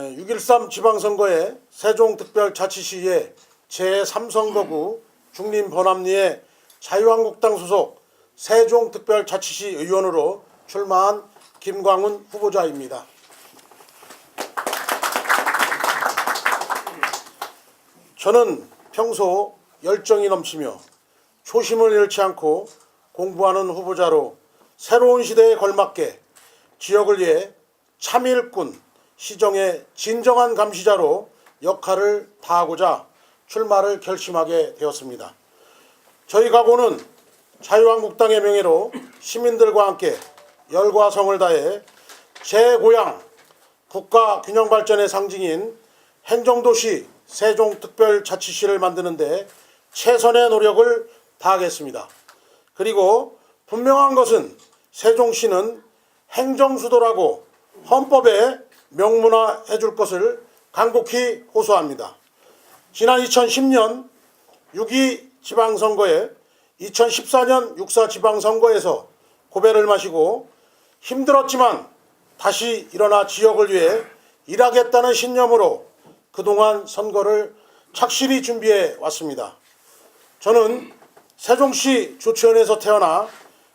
6.13 지방선거에 세종특별자치시의 제3선거구 중림 번암리의 자유한국당 소속 세종특별자치시 의원으로 출마한 김광훈 후보자입니다. 저는 평소 열정이 넘치며 초심을 잃지 않고 공부하는 후보자로 새로운 시대에 걸맞게 지역을 위해 참일꾼 시정의 진정한 감시자로 역할을 다하고자 출마를 결심하게 되었습니다. 저희 각오는 자유한국당의 명예로 시민들과 함께 열과 성을 다해 제 고향 국가 균형 발전의 상징인 행정도시 세종특별자치시를 만드는데 최선의 노력을 다하겠습니다. 그리고 분명한 것은 세종시는 행정수도라고 헌법에 명문화해 줄 것을 간곡히 호소합니다. 지난 2010년 6.2 지방선거에 2014년 6.4 지방선거에서 고배를 마시고 힘들었지만 다시 일어나 지역을 위해 일하겠다는 신념으로 그동안 선거를 착실히 준비해 왔습니다. 저는 세종시 조치원에서 태어나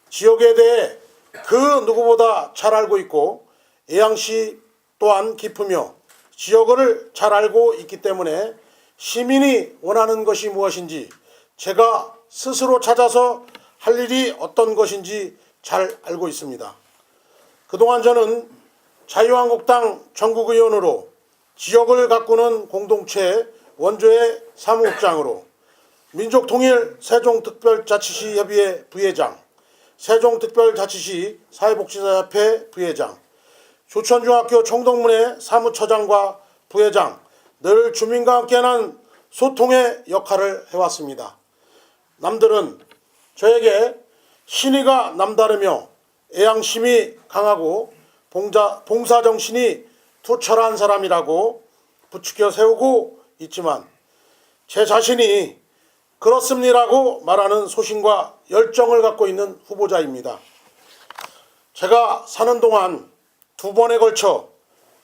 지역에 대해 그 누구보다 잘 알고 있고 애양시 또한 깊으며 지역을 잘 알고 있기 때문에 시민이 원하는 것이 무엇인지 제가 스스로 찾아서 할 일이 어떤 것인지 잘 알고 있습니다. 그동안 저는 자유한국당 전국의원으로 지역을 가꾸는 공동체 원조의 사무국장으로 민족통일 세종특별자치시 협의회 부회장, 세종특별자치시 사회복지사협회 부회장, 조천중학교 총동문회 사무처장과 부회장, 늘 주민과 함께하는 소통의 역할을 해왔습니다. 남들은 저에게 신의가 남다르며 애양심이 강하고 봉자, 봉사정신이 투철한 사람이라고 부추겨 세우고 있지만 제 자신이 그렇습니다라고 말하는 소신과 열정을 갖고 있는 후보자입니다. 제가 사는 동안 두 번에 걸쳐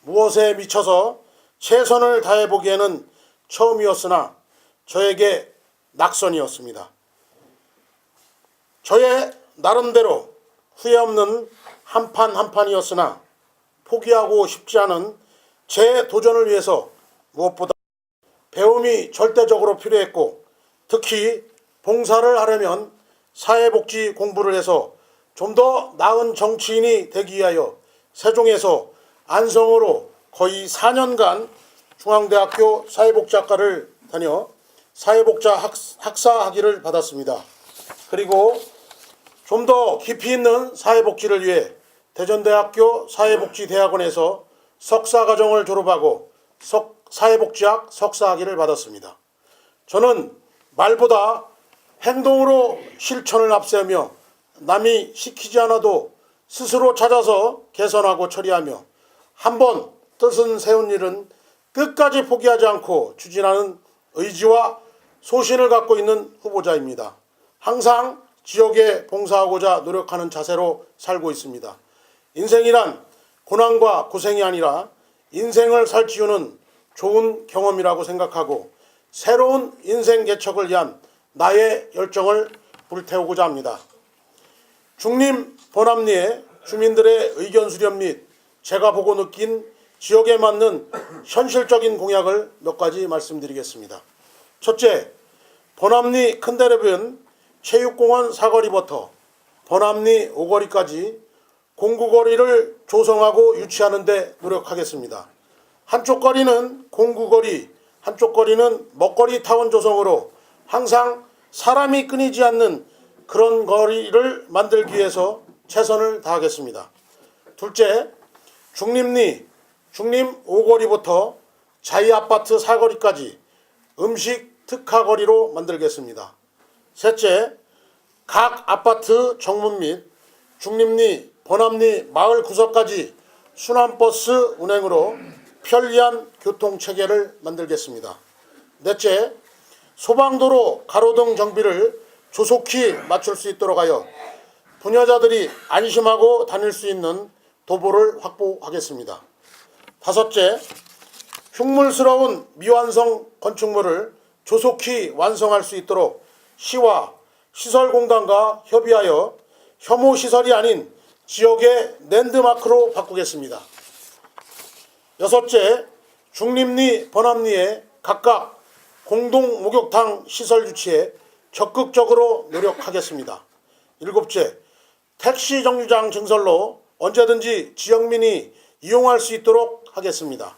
무엇에 미쳐서 최선을 다해 보기에는 처음이었으나 저에게 낙선이었습니다. 저의 나름대로 후회 없는 한 판 한 판이었으나 포기하고 싶지 않은 제 도전을 위해서 무엇보다 배움이 절대적으로 필요했고 특히 봉사를 하려면 사회복지 공부를 해서 좀 더 나은 정치인이 되기 위하여 세종에서 안성으로 거의 4년간 중앙대학교 사회복지학과를 다녀 사회복자 학, 학사 학위를 받았습니다. 그리고 좀 더 깊이 있는 사회복지를 위해 대전대학교 사회복지대학원에서 석사과정을 졸업하고 석, 사회복지학 석사학위를 받았습니다. 저는 말보다 행동으로 실천을 앞세우며 남이 시키지 않아도 스스로 찾아서 개선하고 처리하며 한 번 뜻은 세운 일은 끝까지 포기하지 않고 추진하는 의지와 소신을 갖고 있는 후보자입니다. 항상 지역에 봉사하고자 노력하는 자세로 살고 있습니다. 인생이란 고난과 고생이 아니라 인생을 살찌우는 좋은 경험이라고 생각하고 새로운 인생 개척을 위한 나의 열정을 불태우고자 합니다. 중림 번암리의 주민들의 의견 수렴 및 제가 보고 느낀 지역에 맞는 현실적인 공약을 몇 가지 말씀드리겠습니다. 첫째, 번암리 큰대로변 체육공원 사거리부터 번암리 오거리까지 공구거리를 조성하고 유치하는 데 노력하겠습니다. 한쪽 거리는 공구거리, 한쪽 거리는 먹거리 타운 조성으로 항상 사람이 끊이지 않는 그런 거리를 만들기 위해서 최선을 다하겠습니다. 둘째, 중림리, 중림 오거리부터 자이아파트 사거리까지 음식 특화거리로 만들겠습니다. 셋째, 각 아파트 정문 및 중림리, 번암리 마을 구석까지 순환버스 운행으로 편리한 교통체계를 만들겠습니다. 넷째, 소방도로 가로등 정비를 조속히 맞출 수 있도록 하여 부녀자들이 안심하고 다닐 수 있는 도보를 확보하겠습니다. 다섯째, 흉물스러운 미완성 건축물을 조속히 완성할 수 있도록 시와 시설공단과 협의하여 혐오 시설이 아닌 지역의 랜드마크로 바꾸겠습니다. 여섯째, 중림리, 번암리에 각각 공동 목욕탕 시설 유치에 적극적으로 노력하겠습니다. 일곱째, 택시 정류장 증설로 언제든지 지역민이 이용할 수 있도록 하겠습니다.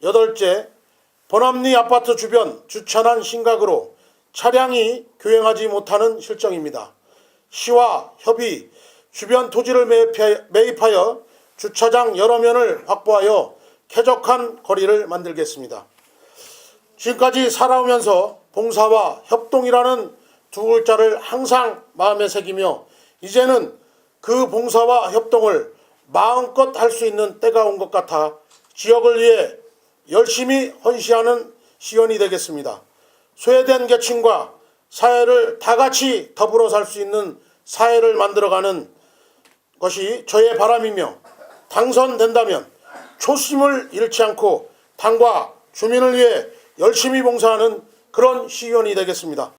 여덟째, 번암리 아파트 주변 주차난 심각으로 차량이 교행하지 못하는 실정입니다. 시와 협의, 주변 토지를 매입하- 매입하여 주차장 여러 면을 확보하여 쾌적한 거리를 만들겠습니다. 지금까지 살아오면서 봉사와 협동이라는 두 글자를 항상 마음에 새기며 이제는 그 봉사와 협동을 마음껏 할 수 있는 때가 온 것 같아 지역을 위해 열심히 헌시하는 시연이 되겠습니다. 소외된 계층과 사회를 다 같이 더불어 살 수 있는 사회를 만들어가는 것이 저의 바람이며 당선된다면 초심을 잃지 않고 당과 주민을 위해 열심히 봉사하는 그런 시의원이 되겠습니다.